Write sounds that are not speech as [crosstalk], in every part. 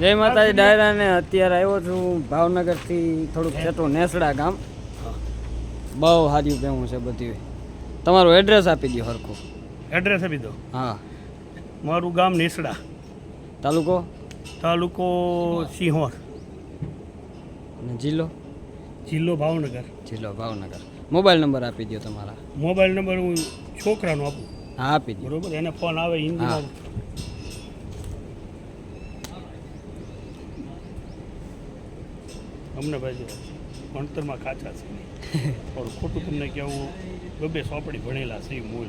જય માતાજી ડાયરા ને અત્યારે આવ્યો છું ભાવનગરથી થોડુંક છેટું નેસડા ગામ. બહુ સારી ભેવું છે બધી. તમારું એડ્રેસ આપી દો હરખું. એડ્રેસ આપી દો. હા. મારું ગામ નેસડા. તાલુકો? તાલુકો સિંહોર. અને જિલ્લો? જિલ્લો ભાવનગર. જિલ્લો ભાવનગર. મોબાઈલ નંબર આપી દો તમારા. મોબાઈલ નંબર હું છોકરાનો આપું. હા આપી દો બરોબર? એને ફોન આવે હિન્દીમાં. અમને ભાઈ ભણતરમાં કાચા છે. [laughs] પણ ખોટું તમને કહેવું બબે સોપડી ભણેલા છે મૂળ.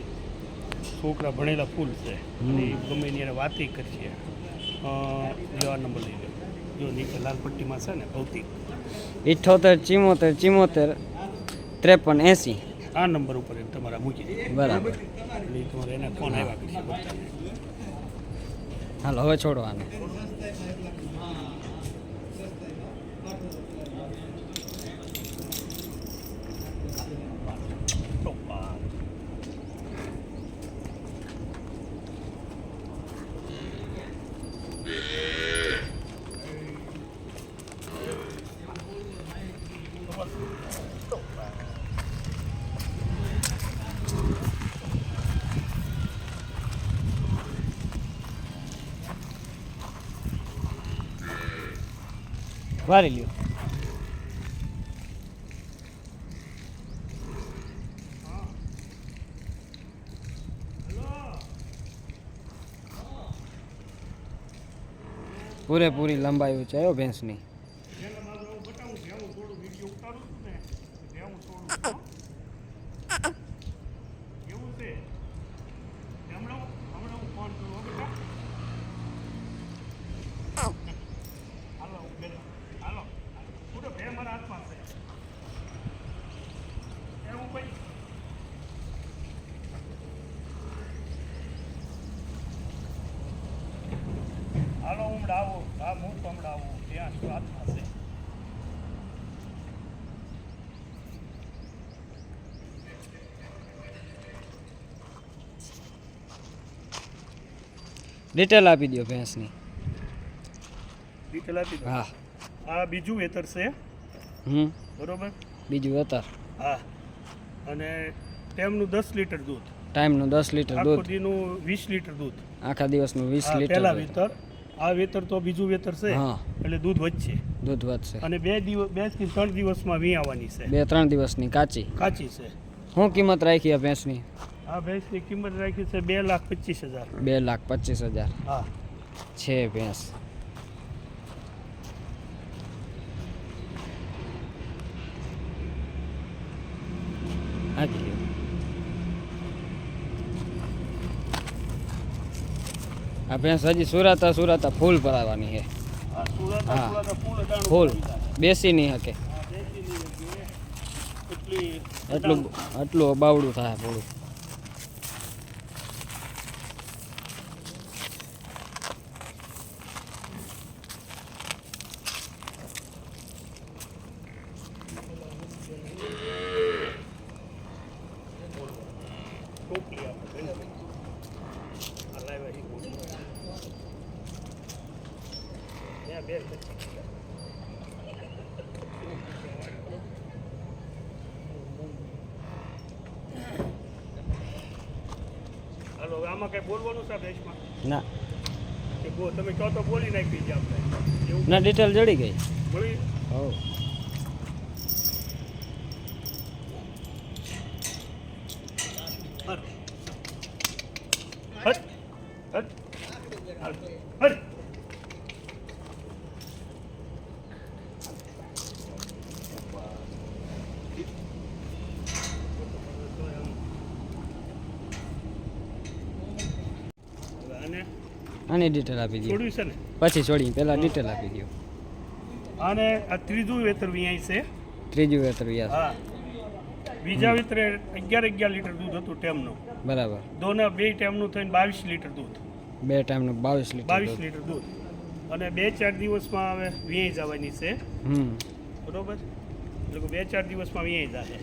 છોકરા ભણેલા ફૂલ છે. અને ગમે એની વાતે કરીએ. અ, નંબર લઈ લો. જો નીચે લાલ પટ્ટીમાં છે ને ભૌતિક. ઇઠ્ઠોતેર ચિમોતેર ચિમોતેર ત્રેપન એંસી. આ નંબર ઉપર તમારા મૂકી દે બરાબર. તમારે એને ફોન આવ્યા કરશે હાલો હવે છોડવાને વારી લ્યો. પૂરેપૂરી લંબાઈ ઊંચાઈ ભેંસની એવું છે હમણાં હમણાં હું ફોન કરું હો બેટા હાલો બેટા હાલો પૂરો ભે મારા હાથમાં છે એવું ભાઈ હાલો હમણાં આવો હા હું તો હમણાં આવું ત્યાં શું હાથમાં છે ડિટેલ આપી દો ભેંસની. ડિટેલ આપી દો હા. આ બીજું વેતર છે હમ. બરોબર? બીજું વેતર. હા. અને ટાઈમનું દસ લીટર દૂધ. ટાઈમનું દસ લીટર આખો દૂધ દીનું વીસ લીટર દૂધ. આખા દિવસનું વીસ લીટર પહેલા વેતર. આ વેતર તો બીજું વેતર છે હા. એટલે દૂધ વધશે. દૂધ વધશે. અને બે દિવસ બેથી ત્રણ દિવસમાં વી આવવાની છે. બે ત્રણ દિવસની કાચી. કાચી છે. શું કિંમત રાખી આ ભેંસની? આ ભેંસની કિંમત રાખી છે બે લાખ પચીસ હજાર. બે લાખ પચીસ હજાર. હા. છે ભેંસ. લ્યો. આ ભેંસ હજી સુરાતા સુરાતા ફૂલ ભરાવાની છે. હા. ફૂલ. બેસી નહીં શકે એટલે એટલી બાવડું થાય પૂરું ટોપલી આપણે ગણી. આ લાવ્યા છે ગોળી. ત્યાં બે પચીસ હજાર. હવે આમાં કંઈ બોલવાનું છે દેશમાં ના. તમે કહો તો બોલી નાખી આપણે. ના ડિટેલ જડી ગઈ. બોલી? હો આની ડિટેલ આપી દો છોડ્યું છે ને? પછી છોડી પહેલાં ડિટેલ આપી દો અને આ ત્રીજું વેતર વ્યાય છે. ત્રીજું વેતર વ્યાસ હા. બીજા વેતરે અગિયાર અગિયાર લીટર દૂધ હતું ટેમનું. બરાબર. દોના બે ટેમનું થઈને બાવીસ લીટર દૂધ. બે ટાઈમનું બાવીસ લીટર બાવીસ. લીટર દૂધ. અને બે ચાર દિવસમાં હવે વ્યાય જવાની છે. બરોબર? એટલે બે ચાર દિવસમાં વ્યાય જશે.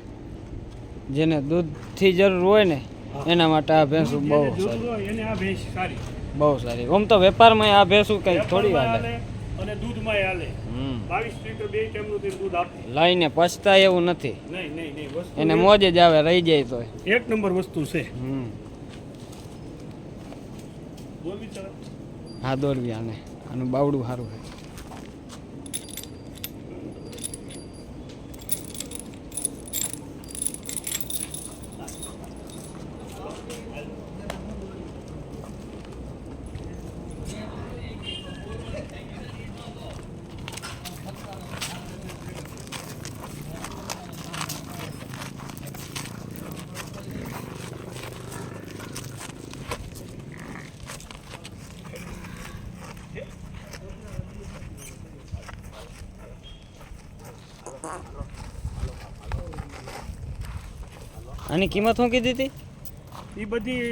જેને દૂધથી જરૂર હોય ને એના માટે આ ભેંસ બહુ સારી. એને આ ભેંસ સારી. બહુ સારી. આમ તો વેપારમાં આ ભેંસું કઈ થોડી હાલે, અને દૂધમાં હાલે. બાવીસ લીટર બે ટાઈમનું તે દૂધ આપે. લઈને પછતાય એવું નથી. નહીં નહીં નહીં એને મોજે જ આવે રહી જાય તો એક નંબર વસ્તુ છે. હા દોરવી આને આનું બાવડું સારું છે. આની કિંમત શું કીધી હતી? એ બધી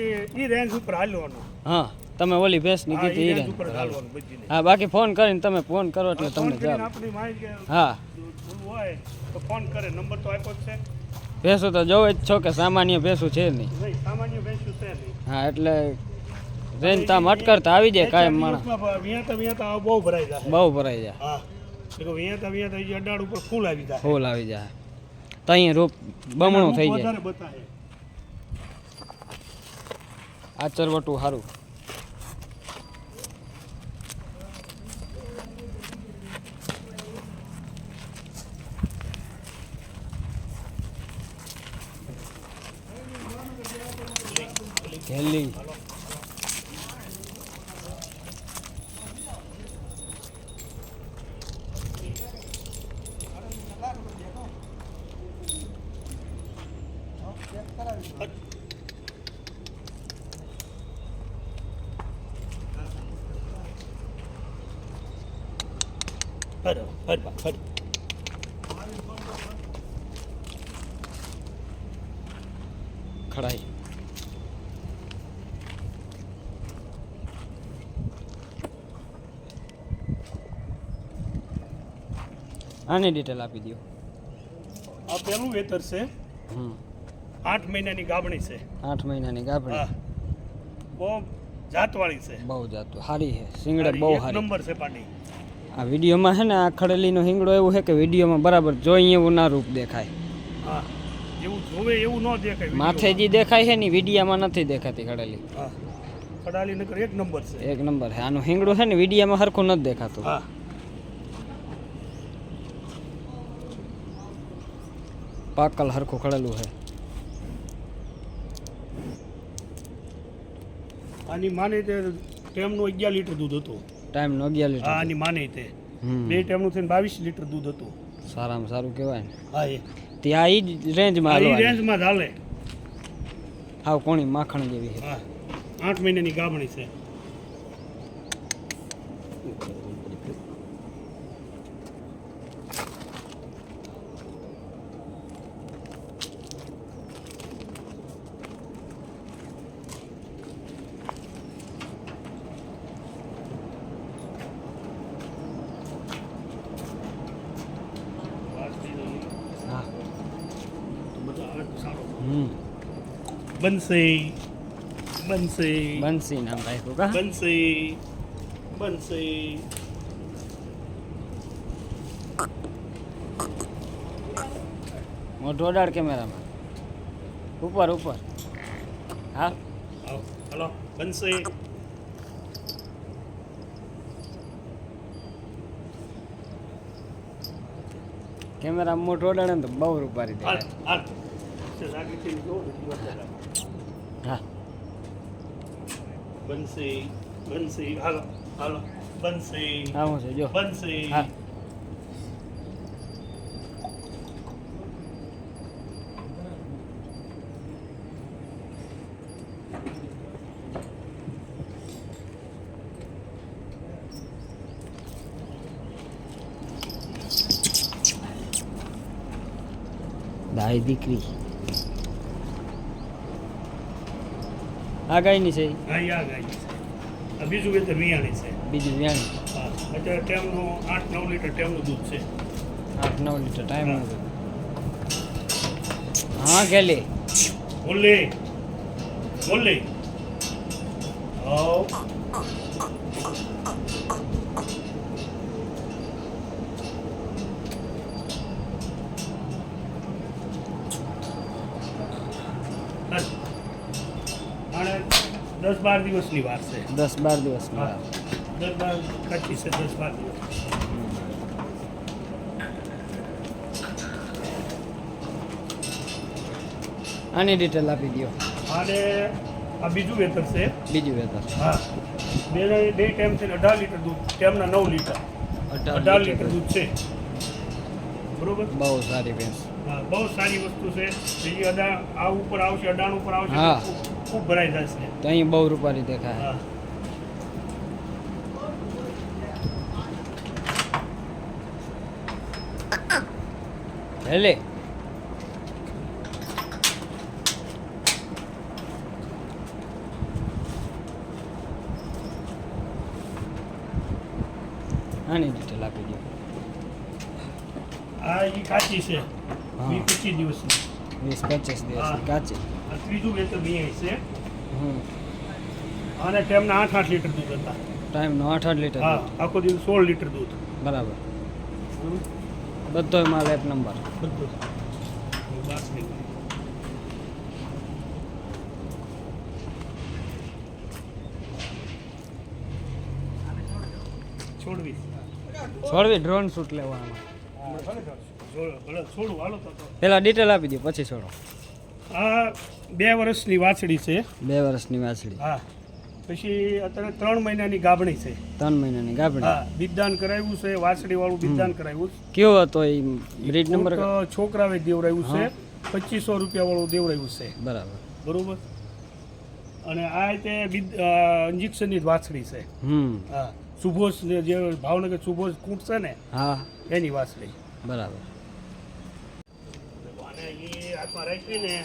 ઈ રેન્જ ઉપર હાલવાનું. હા તમે ઓલી ભેંસની કીધી ઈ રેન્જ ઉપર હાલવાનું. હા બાકી ફોન કરીને તમે ફોન કરો એટલે તમને જવાબ. આપણી માહિતી હા. હોય તો ફોન કરે નંબર તો આપ્યો છે. ભેંસો તો જોવે જ છો કે સામાન્ય ભેંસો છે નહીં. નહીં સામાન્ય ભેંસું છે નહીં. હા એટલે રેન્જ તામ અટકરતા આવી જાય કાયમ માણસ. બહુ ભરાઈ જાય બહુ ભરાઈ જાય. હા. એટલે વિયાતા વિયાતા એ અડાડ ઉપર ફૂલ આવી જાય ફૂલ આવી જાય તો અહીંયા રૂપ બમણું થઈ જાય. આ ચરવટું સારું હેલી હર હર બા, હર ખડાઈ. આની ડિટેલ આપી દો આ પહેલું વેતર છે. હમ. આઠ મહિનાની ગાભણી છે. આઠ મહિનાની ગાભણી બહુ જાતવાળી છે. બહુ જાત સારી છે. સિંગડે બહુ સારી નંબર છે પાડી આ વિડીયોમાં છે ને આ ખડેલીનો હિંગડો એવું છે કે વિડીયોમાં બરાબર જોઈએ એવું ના રૂપ દેખાય. હા જેવું જોવે એવું ન દેખાય માથે જે દેખાય છે ને વિડીયામાં નથી દેખાતી ખડેલી. ખડાલી નગર એક નંબર છે. એક નંબર છે. આનું હિંગડું છે ને વિડીયામાં સરખું નથી દેખાતું. હા. પાકલ સરખું ખડેલું છે. આની માને તે ટેમનું અગિયાર લીટર દૂધ હતું. ટાઈમનો અગિયાર હા લીટર આની માને તે. બે ટાઈમનું થઈને બાવીસ લીટર દૂધ હતું. સારામાં સારું કહેવાય ને. હા એ. ત્યાં ઈ જ રેન્જમાં રેન્જમાં રેન્જમાં જ હાલે. હાવ કોણી માખણ જેવી છે. હા. આઠ મહિનાની ગાભણી છે હા બધા આઠ સારો હમ બનશે બંસી બંસી નામ રાખ્યું કા બંસી બંસી મોઢું અડાડ કેમેરામાં ઉપર ઉપર હા હલો બનશે કેમેરા મોઢું અડાડે ને તો બહુ રૂપારી હાલ દેખાય હાલ છે રાગીથી જો બીજી વાત કરાય. હા બનશે બનશે હાલો હાલો બનશે આવું છે જો બનશે હા દાઈ દીકરી આ ગાયની છે. હા એ આ ગાય છે. બીજું વેતર વિયાણી છે. બીજી વિયાણી હા અત્યારે ટેમનું આઠ નવ લીટર ટેમનું દૂધ છે. આઠ નવ લીટર ટાઈમ હા. કેલી બોલે બોલે આવ દસ બાર દિવસની વાર છે. દસ બાર દિવસની વાર. દસ બાર કાચી છે દસ બાર દિવસ. આની ડિટેલ આપી દો અને આ બીજું વેતર છે. બીજું વેતર. હા. બે બે ટાઈમ છે અઢાર લીટર દૂધ ટાઈમના નવ લીટર. અઢાર લીટર દૂધ છે. બરોબર? બહુ સારી ભેંસ. હા બહુ સારી વસ્તુ છે. બીજી અડા આ ઉપર આવશે અડાણ ઉપર આવશે. ખૂબ- ભરાઈ જશે. તો અહીં બહુ રૂપારી દેખાય. હેલે. આની ડિટેલ આપી દો. આ ઈ કાચી છે. વીસ પચીસ દિવસની. વીસ પચીસ દિવસ કાચી. ત્રીજું વેતર બી છે. અને ટાઈમના આઠ આઠ લીટર દૂધ હતા. ટાઈમનો આઠ આઠ લીટર હા આખો દિવસ સોળ લીટર દૂધ. બરાબર. બધો માલ એક નંબર. બધો. બાસ નહીં છોડવી. છોડવી ડ્રોન શૂટ લેવામાં તો. પેલા ડિટેલ આપી દો પછી છોડો. આ બે વર્ષની વાછડી છે. બે વર્ષની વાછડી. હા. પછી અત્યારે ત્રણ મહિનાની ગાભણી છે. ત્રણ મહિનાની ગાભણી. હા બિદદાન કરાવ્યું છે વાછડી વાળું બિદદાન કરાવ્યું છે. કેવો હતો એ બ્રીડ નંબર? છોકરાવે દેવરાયું છે પચીસો રૂપિયા વાળું દેવરાયું છે. બરાબર. બરોબર? અને આ રીતે ઇન્જેક્શનની જ વાછડી છે. હમ. હા. સુભોષ જે ભાવનગર સુભોષ કૂટ છે ને હા. એની વાછડી. બરાબર. હાથમાં રાખીને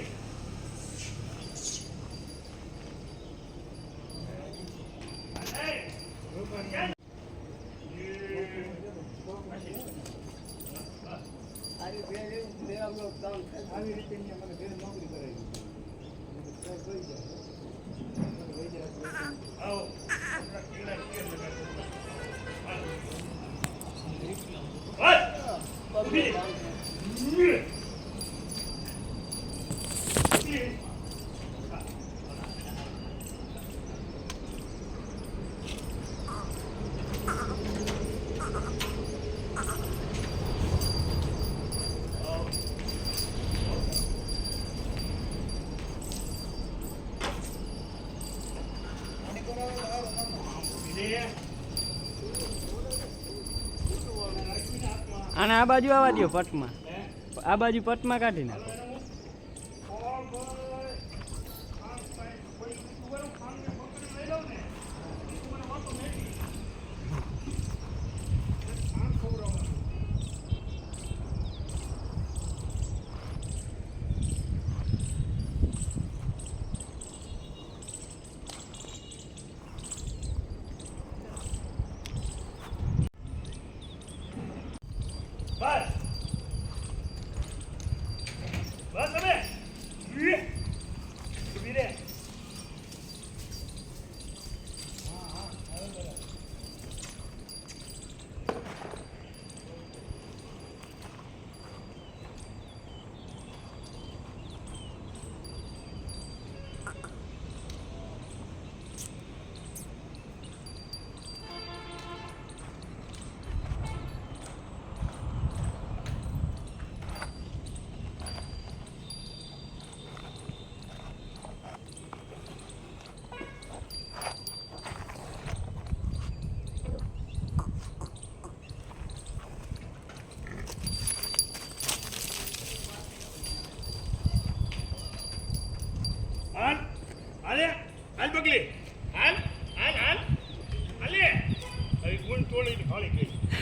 અને આ બાજુ આવવા દો પટમાં. આ બાજુ પટમાં કાઢી નાખો.